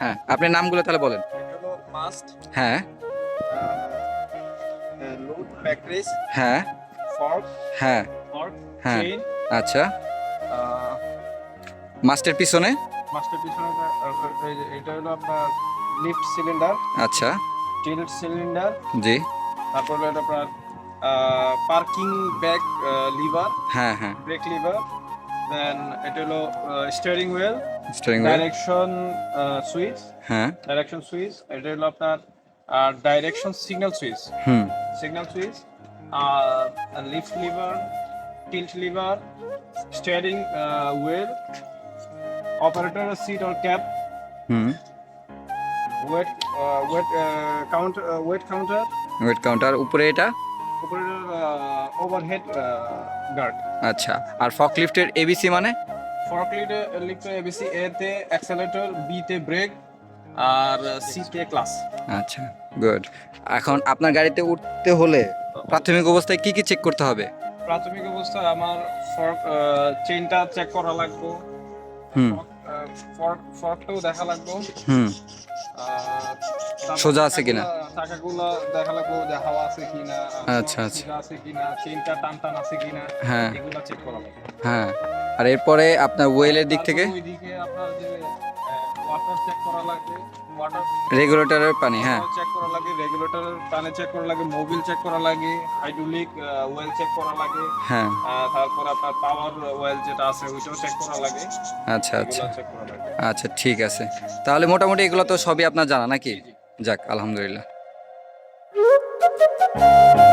হ্যাঁ আপনি নামগুলো তাহলে বলেন। মাস্ট হ্যাঁ। লোড ব্যাকরেস হ্যাঁ। ফর্ক হ্যাঁ। ফর্ক হ্যাঁ। আচ্ছা। মাস্টের পিছনে? মাস্টার পিছনে এটা হলো আপনার লিফট সিলিন্ডার আচ্ছা। টিল্ট সিলিন্ডার জি। তারপর হলো এটা আপনার পার্কিং ব্যাক লিভার হ্যাঁ হ্যাঁ। ব্রেক লিভার দেন এটা হলো steering wheel steering wheel direction switch হ্যাঁ ডাইরেকশন সুইচ এটা হলো আপনার direction signal switch hmm uh, a lift lever, tilt lever, steering uh, wheel, operator seat or cap, hmm uh, uh, count uh, weight counter, weight counter উপরে এটা uh, overhead uh, আচ্ছা আর ফক লিফটের ABC মানে? Uh, lift ABC A তে accelerator B তে brake আর C তে ক্লাস আচ্ছা গুড এখন আপনার গাড়িতে উঠতে হলে প্রাথমিক অবস্থায় কি কি চেক করতে হবে? প্রাথমিক অবস্থায় আমার ফর্ক চেইনটা চেক করা লাগবে। হুম। ফর্ক ফর্কটাও দেখা লাগবে। হুম। সোজা আছে কিনা? চাকাগুলা- দেখা লাগবো যে হাওয়া আছে কিনা আচ্ছা, আচ্ছা। আছে কিনা চেইনটা টান টান আছে কিনা হ্যাঁ। এগুলা চেক করা হ্যাঁ। আর এরপরে আপনার ওয়েলের দিক থেকে? ওইদিকে আপনার যে ওয়াটার চেক করা লাগবে রেগুলেটরের পানি হ্যাঁ। চেক করা লাগে রেগুলেটরের পানি চেক করা লাগে মোবিল চেক করা লাগে হাইড্রোলিক ওয়েল চেক করা লাগে হ্যাঁ। তারপর আপনার পাওয়ার ওয়েল যেটা আছে ওইটাও চেক করা লাগে আচ্ছা আচ্ছা। আচ্ছা ঠিক আছে। তাহলে মোটামুটি এগুলো তো সবই আপনার জানা নাকি? যাক আলহামদুলিল্লাহ। Música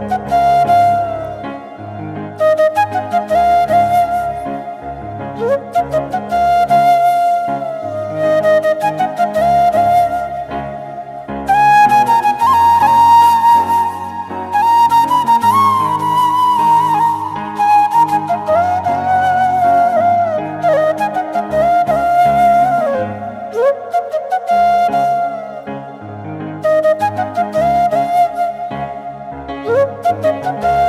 Música Música